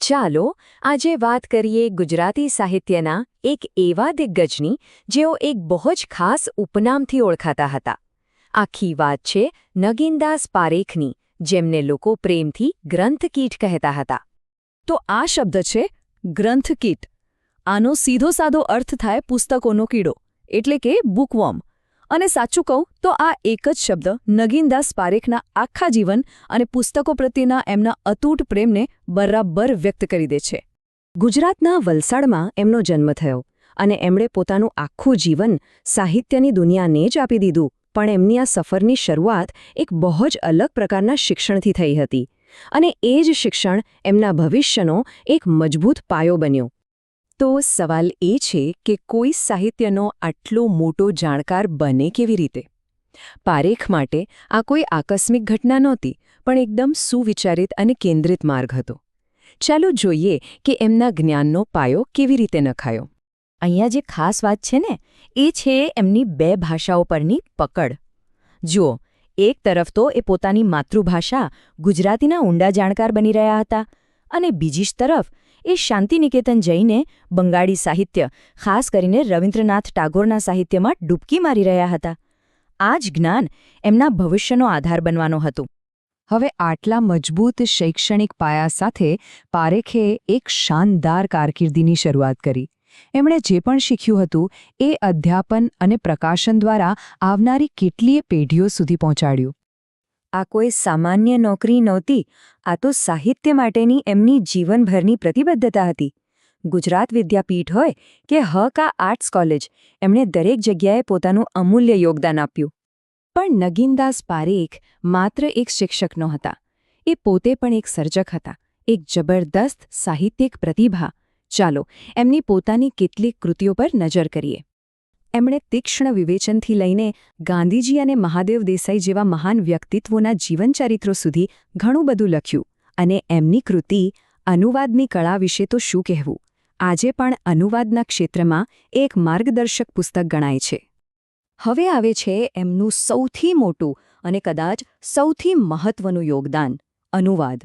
ચાલો આજે વાત કરીએ ગુજરાતી સાહિત્યના એક એવા દિગ્ગજની જેઓ એક બહુ જ ખાસ ઉપનામથી ઓળખાતા હતા. આખી વાત છે નગીનદાસ પારેખની, જેમને લોકો પ્રેમથી ગ્રંથકીટ કહેતા હતા. તો આ શબ્દ છે ગ્રંથકીટ. આનો સીધો સાધો અર્થ થાય પુસ્તકોનો કીડો, એટલે કે બુકવોર્મ અને સાચું કહું તો આ એક જ શબ્દ નગીનદાસ પારેખના આખા જીવન અને પુસ્તકો પ્રત્યેના એમના અતૂટ પ્રેમને બરાબર વ્યક્ત કરી દે છે. ગુજરાતના વલસાડમાં એમનો જન્મ થયો અને એમણે પોતાનું આખું જીવન સાહિત્યની દુનિયાને જ આપી દીધું, પણ એમની આ સફરની શરૂઆત એક બહુ જ અલગ પ્રકારના શિક્ષણથી થઈ હતી અને એ જ શિક્ષણ એમના ભવિષ્યનો એક મજબૂત પાયો બન્યો. તો સવાલ એ છે કે કોઈ સાહિત્યનો આટલો મોટો જાણકાર બને કેવી રીતે? પારેખ માટે આ કોઈ આકસ્મિક ઘટના નહોતી, પણ એકદમ સુવિચારિત અને કેન્દ્રિત માર્ગ હતો. ચાલો જોઈએ કે એમના જ્ઞાનનો પાયો કેવી રીતે નખાયો. અહીંયા જે ખાસ વાત છે ને, એ છે એમની બે ભાષાઓ પરની પકડ. જુઓ, એક તરફ તો એ પોતાની માતૃભાષા ગુજરાતીના ઊંડા જાણકાર બની રહ્યા હતા અને બીજી જ તરફ એ શાંતિનિકેતન જઈને બંગાળી સાહિત્ય, ખાસ કરીને રવિન્દ્રનાથ ટાગોરના સાહિત્યમાં ડૂબકી મારી રહ્યા હતા. આ જ જ્ઞાન એમના ભવિષ્યનો આધાર બનવાનો હતું. હવે આટલા મજબૂત શૈક્ષણિક પાયા સાથે પારેખે એક શાનદાર કારકિર્દીની શરૂઆત કરી. એમણે જે પણ શીખ્યું હતું એ અધ્યાપન અને પ્રકાશન દ્વારા આવનારી કેટલીય પેઢીઓ સુધી પહોંચાડ્યું. આ કોઈ સામાન્ય નોકરી નહોતી, આ તો સાહિત્ય માટેની એમની જીવનભરની પ્રતિબદ્ધતા હતી. ગુજરાત વિદ્યાપીઠ હોય કે હક આ આર્ટ્સ કોલેજ, એમણે દરેક જગ્યાએ પોતાનું અમૂલ્ય યોગદાન આપ્યું. પણ નગીનદાસ પારેખ માત્ર એક શિક્ષક નહોતા, એ પોતે પણ એક સર્જક હતા, એક જબરદસ્ત સાહિત્યિક પ્રતિભા. ચાલો, એમની પોતાની કેટલીક કૃતિઓ પર નજર કરીએ. એમણે તીક્ષ્ણ વિવેચનથી લઈને ગાંધીજી અને મહાદેવ દેસાઈ જેવા મહાન વ્યક્તિત્વોના જીવનચરિત્રો સુધી ઘણું બધું લખ્યું અને એમની કૃતિ અનુવાદની કળા વિશે તો શું કહેવું? આજે પણ અનુવાદના ક્ષેત્રમાં એક માર્ગદર્શક પુસ્તક ગણાય છે. હવે આવે છે એમનું સૌથી મોટું અને કદાચ સૌથી મહત્વનું યોગદાન અનુવાદ.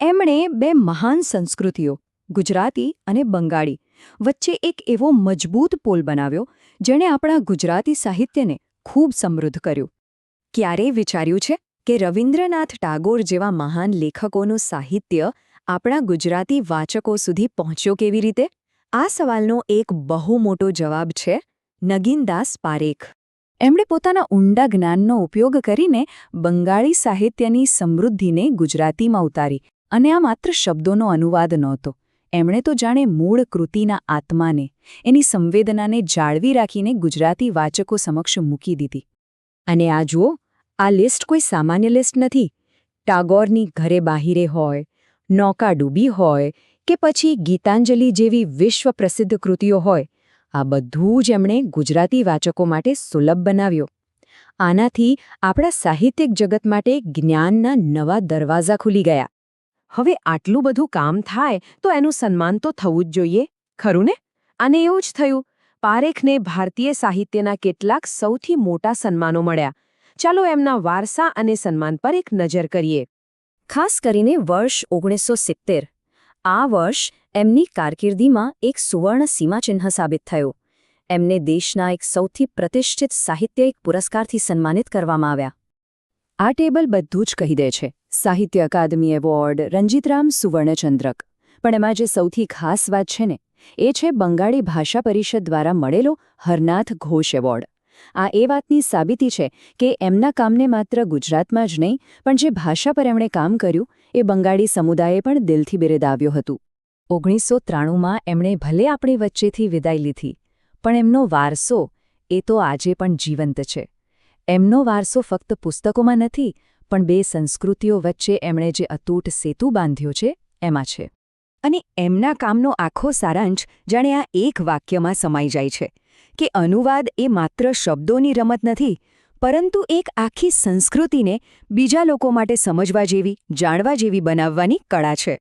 એમણે બે મહાન સંસ્કૃતિઓ, ગુજરાતી અને બંગાળી વચ્ચે એક એવો મજબૂત પોલ બનાવ્યો, જેણે આપણા ગુજરાતી સાહિત્યને ખૂબ સમૃદ્ધ કર્યું. ક્યારેય વિચાર્યું છે કે રવિન્દ્રનાથ ટાગોર જેવા મહાન લેખકોનું સાહિત્ય આપણા ગુજરાતી વાચકો સુધી પહોંચ્યો કેવી રીતે? આ સવાલનો એક બહુ મોટો જવાબ છે નગીનદાસ પારેખ. એમણે પોતાના ઊંડા જ્ઞાનનો ઉપયોગ કરીને બંગાળી સાહિત્યની સમૃદ્ધિને ગુજરાતીમાં ઉતારી, અને આ માત્ર શબ્દોનો અનુવાદ નહોતો. એમણે તો જાણે મૂળ કૃતિના આત્માને, એની સંવેદનાને જાળવી રાખીને ગુજરાતી વાચકો સમક્ષ મૂકી દીધી. અને આ જુઓ, આ લિસ્ટ કોઈ સામાન્ય લિસ્ટ નથી. ટાગોરની ઘરે બાહિરે હોય, નૌકા ડૂબી હોય કે પછી ગીતાંજલિ જેવી વિશ્વ પ્રસિદ્ધ કૃતિઓ હોય, આ બધું જ એમણે ગુજરાતી વાચકો માટે સુલભ બનાવ્યો. આનાથી આપણા સાહિત્યિક જગત માટે જ્ઞાનના નવા દરવાજા ખુલી ગયા. હવે આટલું બધું કામ થાય તો એનું સન્માન તો થવું જ જોઈએ, ખરું ને? અને એવું જ થયું. પારેખને ભારતીય સાહિત્યના કેટલાક સૌથી મોટા સન્માનો મળ્યા. ચાલો એમના વારસા અને સન્માન પર એક નજર કરીએ. ખાસ કરીને વર્ષ ઓગણીસો સિત્તેર. આ વર્ષ એમની કારકિર્દીમાં એક સુવર્ણ સીમાચિહ્ન સાબિત થયું. એમને દેશના એક સૌથી પ્રતિષ્ઠિત સાહિત્યિક પુરસ્કારથી સન્માનિત કરવામાં આવ્યા. આ ટેબલ બધું જ કહી દે છે. સાહિત્ય અકાદમી એવોર્ડ, રંજીતરામ સુવર્ણચંદ્રક. પણ એમાં જે સૌથી ખાસ વાત છે ને, એ છે બંગાળી ભાષા પરિષદ દ્વારા મળેલો હરનાથ ઘોષ એવોર્ડ. આ એ વાતની સાબિતી છે કે એમના કામને માત્ર ગુજરાતમાં જ નહીં, પણ જે ભાષા પર એમણે કામ કર્યું, એ બંગાળી સમુદાયે પણ દિલથી બિરદાવ્યો હતું. ઓગણીસો ત્રાણુંમાં એમણે ભલે આપણી વચ્ચેથી વિદાય લીધી, પણ એમનો વારસો, એ તો આજે પણ જીવંત છે. એમનો વારસો ફક્ત પુસ્તકોમાં નથી, પણ બે સંસ્કૃતિઓ વચ્ચે એમણે જે અતૂટ સેતુ બાંધ્યો છે, એમાં છે. અને એમના કામનો આખો સારાંશ જાણે આ એક વાક્યમાં સમાઈ જાય છે, કે અનુવાદ એ માત્ર શબ્દોની રમત નથી, પરંતુ એક આખી સંસ્કૃતિને બીજા લોકો માટે સમજવા જેવી, જાણવા જેવી બનાવવાની કળા છે.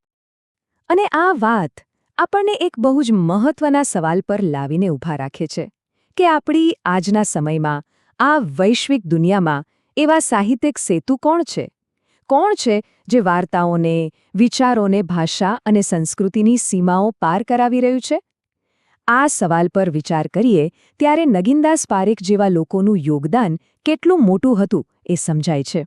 અને આ વાત આપણને એક બહુ જ મહત્વના સવાલ પર લાવીને ઊભા રાખે છે, કે આપણી આજના સમયમાં આ વૈશ્વિક દુનિયામાં એવા સાહિત્યિક સેતુ કોણ છે? કોણ છે જે વાર્તાઓને, વિચારોને ભાષા અને સંસ્કૃતિની સીમાઓ પાર કરાવી રહ્યું છે? આ સવાલ પર વિચાર કરીએ ત્યારે નગીનદાસ પારેખ જેવા લોકોનું યોગદાન કેટલું મોટું હતું એ સમજાય છે.